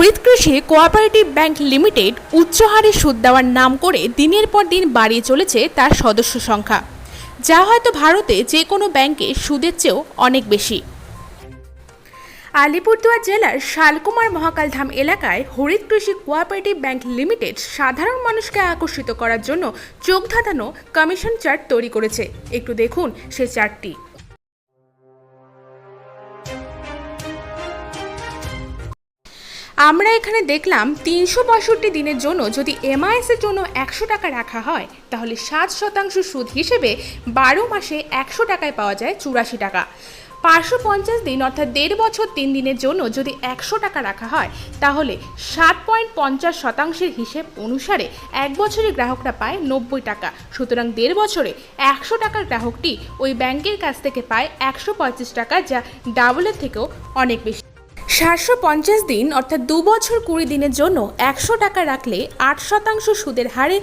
হরিত কৃষি cooperative bank limited উচ্চ হারে সুদ দেওয়ার নাম করে দিনের পর দিন বাড়িয়ে চলেছে তার সদস্য সংখ্যা। যা হয়তো ভারতে যে কোনো ব্যাংকে সুদের চেয়েও অনেক বেশি। আলিপুরদুয়ার জেলার শালকুমার মহাকালধাম এলাকায় হরিত কৃষি কোঅপারেটিভ ব্যাংক লিমিটেড সাধারণ মানুষকে আকর্ষিত করার জন্য চোখ ধাঁধানো কমিশন চার্ট তৈরি করেছে। একটু দেখুন সে চার্টটি। আমরা এখানে দেখলাম তিনশো পঁয়ষট্টি দিনের জন্য যদি এমআইএস এর জন্য একশো টাকা রাখা হয়, তাহলে সাত শতাংশ সুদ হিসেবে বারো মাসে একশো টাকায় পাওয়া যায় চুরাশি টাকা। পাঁচশো পঞ্চাশ দিন অর্থাৎ দেড় বছর তিন দিনের জন্য যদি একশো টাকা রাখা হয়, তাহলে সাত পয়েন্ট পঞ্চাশ শতাংশের হিসেব অনুসারে এক বছরে গ্রাহকরা পায় নব্বই টাকা। সুতরাং দেড় বছরে একশো টাকার গ্রাহকটি ওই ব্যাংকের কাছ থেকে পায় একশো পঁয়ত্রিশ টাকা, যা ডাবলের থেকেও অনেক বেশি। সাতশো পঞ্চাশ দিন, অর্থাৎ দু বছর কুড়ি দিনের জন্য একশো টাকা রাখলে আট শতাংশ সুদের হারে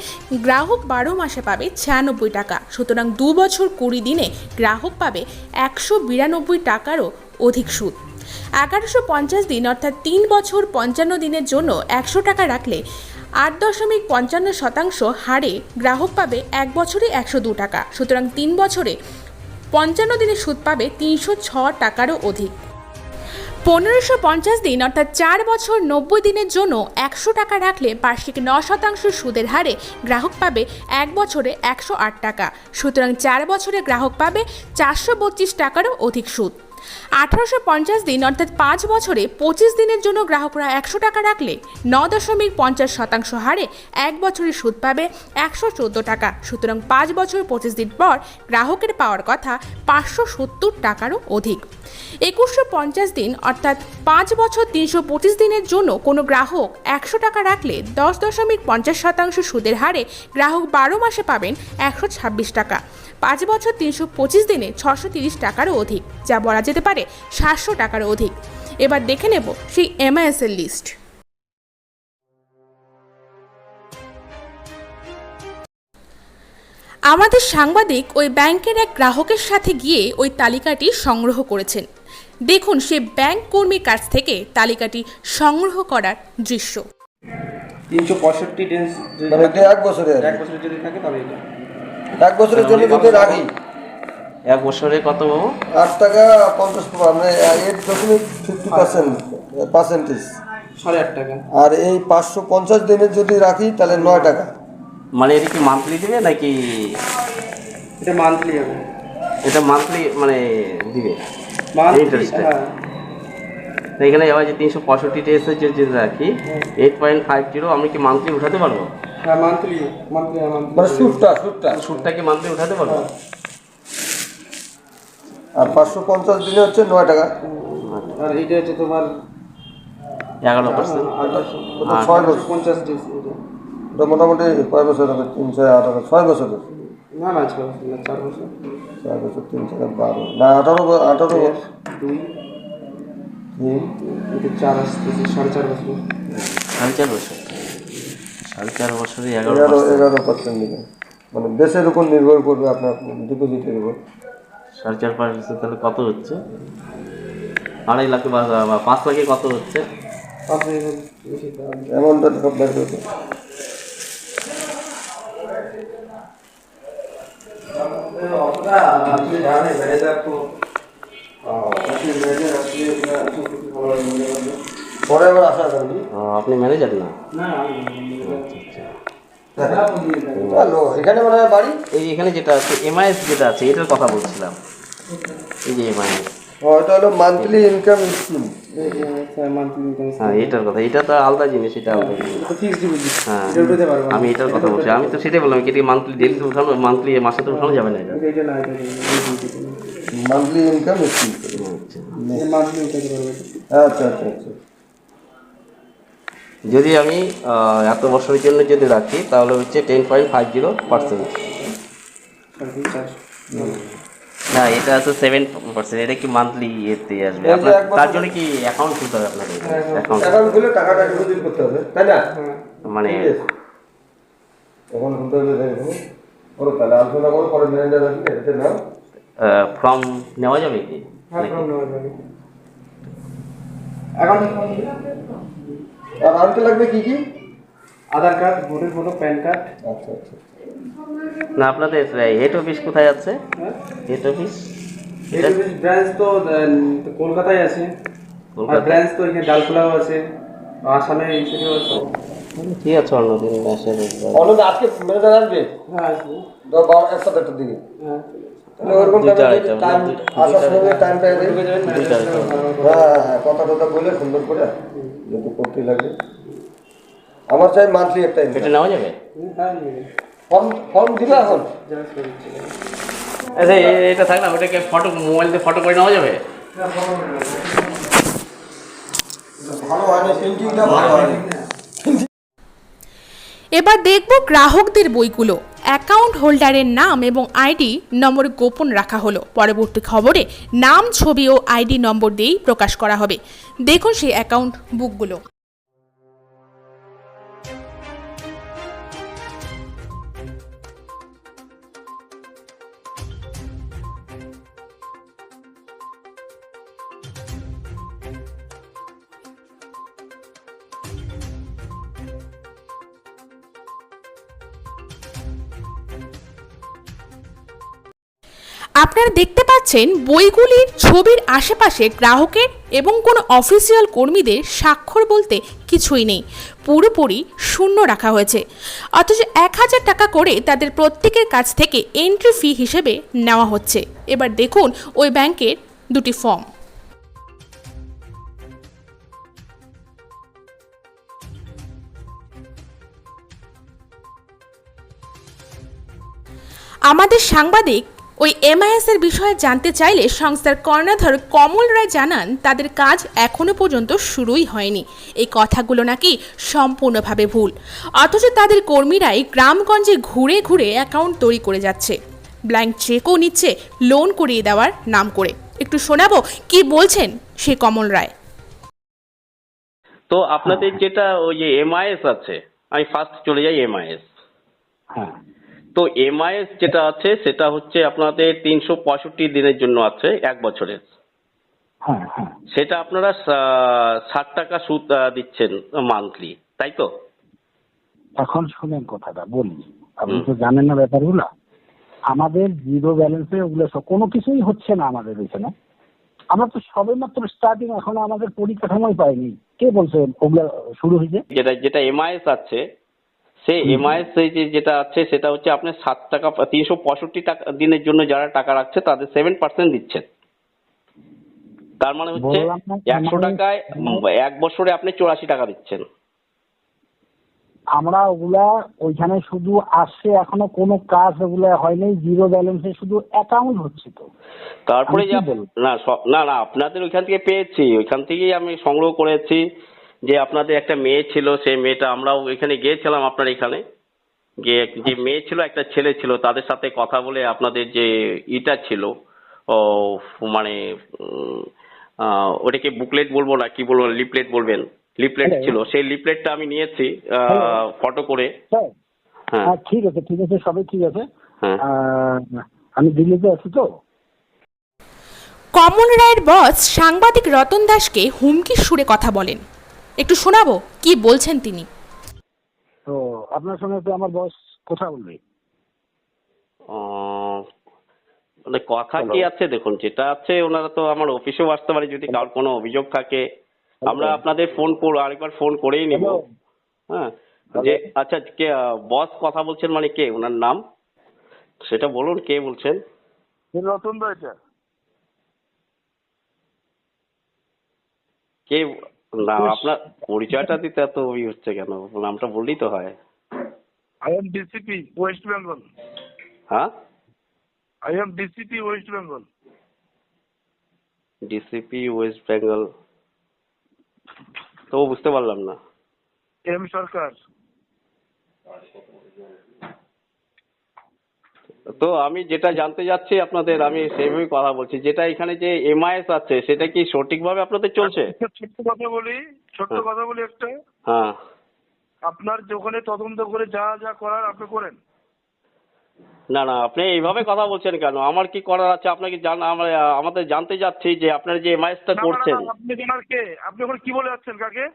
গ্রাহক বারো মাসে পাবে ছিয়ানব্বই টাকা। সুতরাং দু বছর কুড়ি দিনে গ্রাহক পাবে একশো বিরানব্বই টাকারও অধিক সুদ। এগারোশো পঞ্চাশ দিন, অর্থাৎ তিন বছর পঞ্চান্ন দিনের জন্য একশো টাকা রাখলে আট দশমিক পঞ্চান্ন শতাংশ হারে গ্রাহক পাবে এক বছরে একশো দু টাকা। সুতরাং তিন বছরে পঞ্চান্ন দিনের সুদ পাবে তিনশো ছ টাকারও অধিক। পনেরোশো পঞ্চাশ দিন, অর্থাৎ চার বছর নব্বই দিনের জন্য একশো টাকা রাখলে বার্ষিক ন শতাংশ সুদের হারে গ্রাহক পাবে এক বছরে একশো আট টাকা। সুতরাং চার বছরে গ্রাহক পাবে চারশো বত্রিশ টাকারও অধিক সুদ। আঠারোশো পঞ্চাশ দিন, অর্থাৎ পাঁচ বছরে পঁচিশ দিনের জন্য গ্রাহকরা একশো টাকা রাখলে ন দশমিক পঞ্চাশ শতাংশ হারে এক বছরে সুদ পাবে একশো চোদ্দ টাকা। সুতরাং পাঁচ বছর পঁচিশ দিন পর গ্রাহকের পাওয়ার কথা পাঁচশো সত্তর টাকারও অধিক। একুশশো পঞ্চাশ দিন, অর্থাৎ পাঁচ বছর তিনশো পঁচিশ দিনের জন্য কোনো গ্রাহক একশো টাকা রাখলে দশ দশমিক পঞ্চাশ শতাংশ সুদের হারে গ্রাহক বারো মাসে পাবেন একশো ছাব্বিশ টাকা। পাঁচ বছর তিনশো পঁচিশ দিনে ছশো তিরিশ টাকারও অধিক, যা বলা যেতে পারে সাতশো টাকারও অধিক। এবার দেখে নেব সেই এমআইএসের লিস্ট আমাদের সাংবাদিক ওই ব্যাংকের এক গ্রাহকের সাথে গিয়ে ওই তালিকাটি সংগ্রহ করেছেন। দেখুন সে ব্যাংক কর্মীর কাছ থেকে তালিকাটি সংগ্রহ করার দৃশ্য। তিনশো পঁয়ষট্টি মানে এটা এক বছরে আর এক বছর যদি থাকে তবে এটা। এক বছরের জন্য যদি রাখি। এক বছরে কত পাবো আট টাকা পঞ্চাশ টাকা মানে এইট দশমিক ফিফটি পার্সেন্ট পার্সেন্টেজ সাড়ে আট টাকা। আর এই পাঁচশো পঞ্চাশ দিনের যদি রাখি তাহলে নয় টাকা। মানে এটা কি মান্থলি দিবে নাকি? এটা মান্থলি হবে। এটা মান্থলি মানে দিবে? Rate। হ্যাঁ। এখানে আবার যে তিনশো পঁয়ষট্টি ডেসে যে যদি রাখি এইট পয়েন্ট ফাইভ জিরো আমি কি মান্থলি উঠাতে পারব? হ্যাঁ মান্থলি মান্থলি মানে সুদটা সুদটা কি মান্থলি উঠাতে পারব? আর পাঁচশো পঞ্চাশ দিনে হচ্ছে নয় টাকা। আর এইটা হচ্ছে তোমার এগারো পার্সেন্ট আঠাশশো ওটা ছয় পঞ্চাশ এটা ওটা মোটামুটি কয় বছর হবে? তিন ছয় আঠারো ছয় বছরের না না ছয় বছর না চার বছর। ছয় বছর তিন ছয় বারো। না আঠারো আঠারো দুই তিন। চার আসতেছে সাড়ে চার বছর। সাড়ে চার বছর? সাড়ে চার বছরে এগারো এগারো পার্সেন্ট। মানে দেশের উপর নির্ভর করবে আপনার ডিপোজিটের উপর। সাড়ে চার পার্সেন্ট তাহলে কত হচ্ছে? আড়াই লাখ বা পাঁচ লাখে কত হচ্ছে? পাঁচ অ্যামাউন্টটা সব করবে পরে আবার আসা যাবে ও, আপনি ম্যানেজার না হ্যালো এখানে মনে হয় বাড়ি? এই এখানে যেটা আছে এমআইএস যেটা আছে এটার কথা বলছিলাম। এই যে এমআইএস ও এটা হলো মান্থলি ইনকাম স্কিম হ্যাঁ এটার কথা। এটা তো আলাদা জিনিস এটা আলাদা জিনিস। হ্যাঁ। আমি এটার কথা বলছি। আমি তো সেটাই বললাম কি মান্থলি ডেলি তো উঠানো মান্থলি মাসে তো উঠানো যাবে না এটা। মান্থলি ইনকাম স্কিম আচ্ছা। আচ্ছা আচ্ছা আচ্ছা। যদি আমি এত বছরের জন্য যদি রাখি তাহলে হচ্ছে ten point five zero percent না এটা আছে সেভেন পার্সেন্ট এটা কি মান্থলি ইয়েতে আসবে? এই যে আপনার এক বছর- তার জন্য কি অ্যাকাউন্ট খুলতে হবে আপনাকে অ্যাকাউন্ট অ্যাকাউন্ট খুলে টাকাটা ডিপোজিট করতে হবে তাই না? হ্যাঁ মানে এখন খুলতে হবে দেখো করো তাহলে আলোচনা করো পরে ম্যানেজার আসবে এটা নাও। ফর্ম নেওয়া যাবে কি? হ্যাঁ নাকি? from নেওয়া যাবে। অ্যাকাউন্টে আর আনতে লাগবে কি কি? Aadhaar card voter photo PAN card আচ্ছা আচ্ছা। না আপনাদের হেড অফিস কোথায় আছে? Head office head office branch তো কলকাতায় আছে। আর কলকাতা ব্রাঞ্চ তো এখানে ডালখোলাও আছে। আসামে সাইডেও আছে। ঠিক আছে অন্যদিন আসে। অন্য আজকে ম্যানেজার আসবে? হ্যাঁ আসবে। দশ বারো একটা দেড়টার দিকে। হ্যাঁ। হ্যাঁ হ্যাঁ হ্যাঁ কথা টথা বলে সুন্দর করে যেহেতু করতেই লাগে আমার চাই মান্থলি একটা এটা ইনকাম নেওয়া যাবে? ফর্ম ফর্ম দিলে এখন? আচ্ছা এটা থাক না ওটাকে ফটো মোবাইল দিয়ে ফটো করে নেওয়া যাবে? ভালো ভালো এবার দেখব গ্রাহকদের বইগুলো। অ্যাকাউন্ট হোল্ডারের নাম এবং আইডি নম্বর গোপন রাখা হলো। পরবর্তী খবরে নাম ছবি ও আইডি নম্বর দিয়েই প্রকাশ করা হবে। দেখুন সেই অ্যাকাউন্ট বুকগুলো আপনারা দেখতে পাচ্ছেন বইগুলির ছবির আশেপাশে গ্রাহকের এবং কোনো অফিসিয়াল কর্মীদের স্বাক্ষর বলতে কিছুই নেই। পুরোপুরি শূন্য রাখা হয়েছে। অথচ এক হাজার টাকা করে তাদের প্রত্যেকের কাছ থেকে এন্ট্রি ফি হিসেবে নেওয়া হচ্ছে। এবার দেখুন ওই ব্যাংকের দুটি ফর্ম আমাদের সাংবাদিক ওই এমআইএস এর বিষয়ে জানতে চাইলে সংস্থার কর্ণধার কমল রায় জানান তাদের কাজ এখনও পর্যন্ত শুরুই হয়নি। এই কথাগুলো নাকি সম্পূর্ণভাবে ভুল। অথচ তাদের কর্মীরাই গ্রামগঞ্জে ঘুরে ঘুরে অ্যাকাউন্ট তৈরি করে যাচ্ছে। ব্ল্যাঙ্ক চেকও নিচ্ছে লোন করিয়ে দেওয়ার নাম করে। একটু শোনাবো কি বলছেন সে কমল রায়। তো আপনাদের যেটা ওই যে এমআইএস আছে আমি ফার্স্ট চলে যাই এমআইএস হ্যাঁ। তো এমআইএস যেটা আছে সেটা হচ্ছে আপনাদের তিনশো পঁয়ষট্টি দিনের জন্য আছে এক বছরের। হ্যাঁ হ্যাঁ। সেটা আপনারা ষাট টাকা সুদ দিচ্ছেন মান্থলি তাই তো? এখন শুনেন কথাটা বলি। আপনি তো জানেন না ব্যাপারগুলো। আমাদের জিরো ব্যালেন্সে ওগুলো সব কোনো কিছুই হচ্ছে না আমাদের এখানে। আমরা তো সবে মাত্র স্টার্টিং এখনও আমাদের পরিকাঠামোই পাইনি। কে বলছে ওগুলো শুরু হয়েছে? যেটা যেটা এমআইএস আছে সেই এমআইএস যেটা আছে সেটা হচ্ছে আপনি সাত টাকা তিনশো পঁয়ষট্টি টাকা দিনের জন্য যারা টাকা রাখছে তাদের সেভেন পার্সেন্ট দিচ্ছেন। তার মানে হচ্ছে একশো টাকায় এক বছরে আপনি চৌরাশি টাকা দিচ্ছেন। আমরা ওগুলা ওইখানে শুধু আসছে এখনও কোনো কাজ ওগুলা হয়নি জিরো ব্যালেন্সে শুধু অ্যাকাউন্ট হচ্ছে তো। তারপরে? না না না আপনাদের ওইখান থেকে পেয়েছি ওইখান থেকেই আমি সংগ্রহ করেছি। যে আপনাদের একটা মেয়ে ছিল সেই মেয়েটা আমরাও এখানে গিয়েছিলাম আপনার এখানে। গিয়ে যে মেয়ে ছিল একটা ছেলে ছিল তাদের সাথে কথা বলে আপনাদের যে ইটা ছিল ও মানে ওটাকে বুকলেট বলব না কি বলব লিপলেট বলবেন? লিপলেট ছিল। সেই লিপলেটটা আমি নিয়েছি. ফটো করে। হ্যাঁ। হ্যাঁ। ঠিক আছে ঠিক আছে সবই ঠিক আছে। হ্যাঁ। আমি দিল্লিতে আছি তো। কমল রায়ের বস সাংবাদিক রতন দাসকে হুমকির সুরে কথা বলেন। একটু শোনাবো? কি বলছেন তিনি? তো আপনার সঙ্গে তো আমার বস কথা বলবে। মানে কথা কি আছে দেখুন যেটা আছে ওনারা তো আমার অফিসেও আসতে পারে যদি কারোর কোনো অভিযোগ থাকে। আমরা আপনাদের ফোন করব আরেকবার ফোন করেই নেব। হ্যাঁ যে আচ্ছা কে বস কথা বলছেন মানে কে? ওনার নাম? সেটা বলুন কে বলছেন? রতন দা এটা কে না আপনার পরিচয়টা দিতে এত ই হচ্ছে কেন? নামটা বললেই তো হয়। I am DCP, West Bengal. হ্যাঁ? I am DCP, West Bengal. DCP West Bengal তো বুঝতে পারলাম না। M সরকার তো আমি যেটা জানতে যাচ্ছি আপনাদের আমি সেইভাবেই কথা বলছি। যেটা এখানে যে এমআইএস আছে সেটা কি সঠিকভাবে আপনাদের চলছে? ছোট্ট কথা বলি ছোট্ট হ্যাঁ। কথা বলি একটা। হ্যাঁ। আপনার ওখানে তদন্ত করে যা যা করার আপনি করেন। না না আপনি এইভাবে কথা বলছেন কেন? আমার কি করার আছে? আপনাকে জান আমরা আমাদের জানতে যাচ্ছি যে আপনারা যে এমআইএসটা করছেন। আপনি জানার কে? আপনি ওখানে কি বলে যাচ্ছেন কাকে?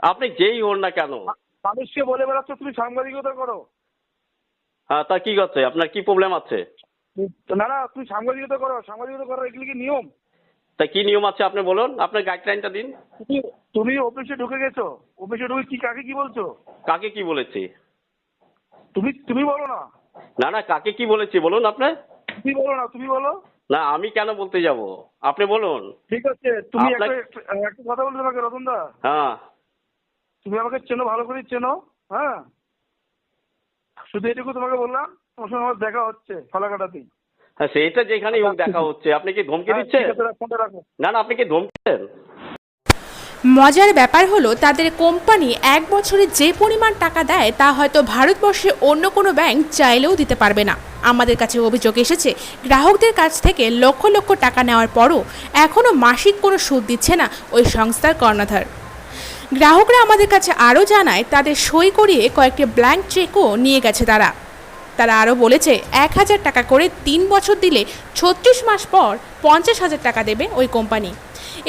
আপনি যেই হন না কেন? মানুষকে বলে বেড়াচ্ছ তুমি সাংবাদিকতা করো। হ্যাঁ তা কি করছে? আপনার কি প্রবলেম আছে? না না তুমি সাংবাদিকতা করো সাংবাদিকতা করো এগুলি কি নিয়ম? তা কি নিয়ম আছে আপনি বলুন? আপনার গাইডলাইনটা দিন। তুমি অফিসে ঢুকে গেছো। অফিসে ঢুকে কি কাকে কি বলছো? কাকে কি বলেছি? তুমি তুমি বলো না। না না কাকে কি বলেছি বলুন আপনি। তুমি বলো না তুমি বলো। না আমি কেন বলতে যাব? আপনি বলুন। ঠিক আছে তুমি একটা একটা কথা বলতে তোমাকে রতনদা। হ্যাঁ। তুমি আমাকে চেনো ভালো করে চেনো হ্যাঁ? শুধু এটুকু তোমাকে বললাম তোমার সঙ্গে আমার দেখা হচ্ছে ফালাকাটাতেই। হ্যাঁ সেইটা যেখানেই হোক দেখা হচ্ছে। আপনি কি ধমকি হ্যাঁ, দিচ্ছেন? না না আপনি কি ধমকি দেন মজার ব্যাপার হলো তাদের কোম্পানি এক বছরে যে পরিমাণ টাকা দেয় তা হয়তো ভারতবর্ষে অন্য কোনো ব্যাংক চাইলেও দিতে পারবে না। আমাদের কাছে অভিযোগ এসেছে গ্রাহকদের কাছ থেকে লক্ষ লক্ষ টাকা নেওয়ার পরও এখনও মাসিক কোনো সুদ দিচ্ছে না ওই সংস্থার কর্ণধার। গ্রাহকরা আমাদের কাছে আরও জানায়, তাদের সই করিয়ে কয়েকটি ব্ল্যাঙ্ক চেকও নিয়ে গেছে তারা। তারা আরও বলেছে, এক হাজার টাকা করে তিন বছর দিলে ছত্রিশ মাস পর পঞ্চাশ হাজার টাকা দেবে ওই কোম্পানি।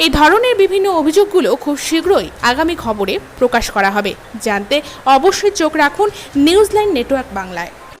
এই ধরনের বিভিন্ন অভিযোগগুলো খুব শীঘ্রই আগামী খবরে প্রকাশ করা হবে। জানতে অবশ্যই চোখ রাখুন নিউজলাইন নেটওয়ার্ক বাংলায়।